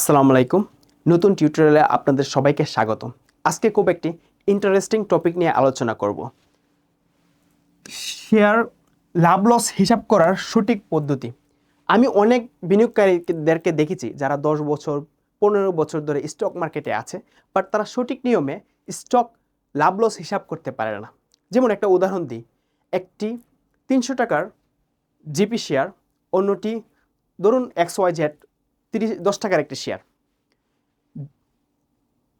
আসসালামু আলাইকুম। নতুন টিউটোরিয়ালে আপনাদের সবাইকে স্বাগত আজকে খুব একটি ইন্টারেস্টিং টপিক নিয়ে আলোচনা করব। শেয়ার লাভ লস হিসাব করার সঠিক পদ্ধতি। আমি অনেক বিনিয়োগকারীদেরকে দেখেছি যারা দশ বছর, পনেরো বছর ধরে স্টক মার্কেটে আছে বাট তারা সঠিক নিয়মে স্টক লাভ লস হিসাব করতে পারে না। যেমন একটা উদাহরণ দিই, একটি তিনশো টাকার জিপি শেয়ার অন্যটি ধরুন এক্স ওয়াই জেড তিরিশ, দশ টাকার একটি শেয়ার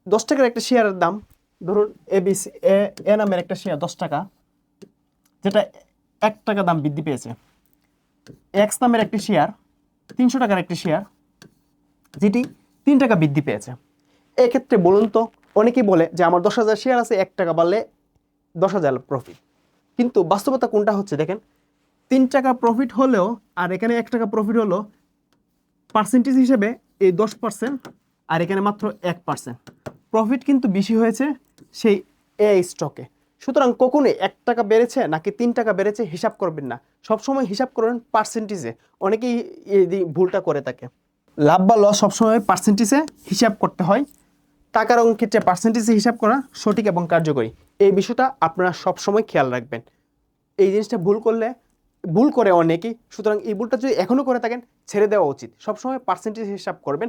দশ টাকার একটা শেয়ারের দাম, ধরুন এ এবিসি এ এ নামের একটা শেয়ার দশ টাকা, যেটা এক টাকা দাম বৃদ্ধি পেয়েছে। এক্স নামের একটি শেয়ার তিনশো টাকার একটি শেয়ার যেটি তিন টাকা বৃদ্ধি পেয়েছে। এক্ষেত্রে বলুন তো, অনেকেই বলে যে আমার দশ হাজার শেয়ার আছে, এক টাকা বাড়লে দশ হাজার প্রফিট কিন্তু বাস্তবতা কোনটা হচ্ছে দেখেন, তিন টাকা প্রফিট হলেও আর এখানে এক টাকা প্রফিট হলো পার্সেন্টেজ হিসেবে এই দশ পার্সেন্ট আর এখানে মাত্র এক পার্সেন্ট প্রফিট কিন্তু বেশি হয়েছে সেই এ স্টকে সুতরাং কখনোই এক টাকা বেড়েছে নাকি তিন টাকা বেড়েছে হিসাব করবেন না। সবসময় হিসাব করবেন পার্সেন্টেজে অনেকেই ভুলটা করে থাকে। লাভ বা লস সবসময় পার্সেন্টেজে হিসাব করতে হয়। টাকার ক্ষেত্রে পার্সেন্টেজে হিসাব করা সঠিক এবং কার্যকরী। এই বিষয়টা আপনারা সবসময় খেয়াল রাখবেন। এই জিনিসটা ভুল করলে ভুল করে অনেকেই। সুতরাং এই ভুলটা যদি এখনও করে থাকেন, ছেড়ে দেওয়া উচিত। সবসময় পার্সেন্টেজ হিসাব করবেন।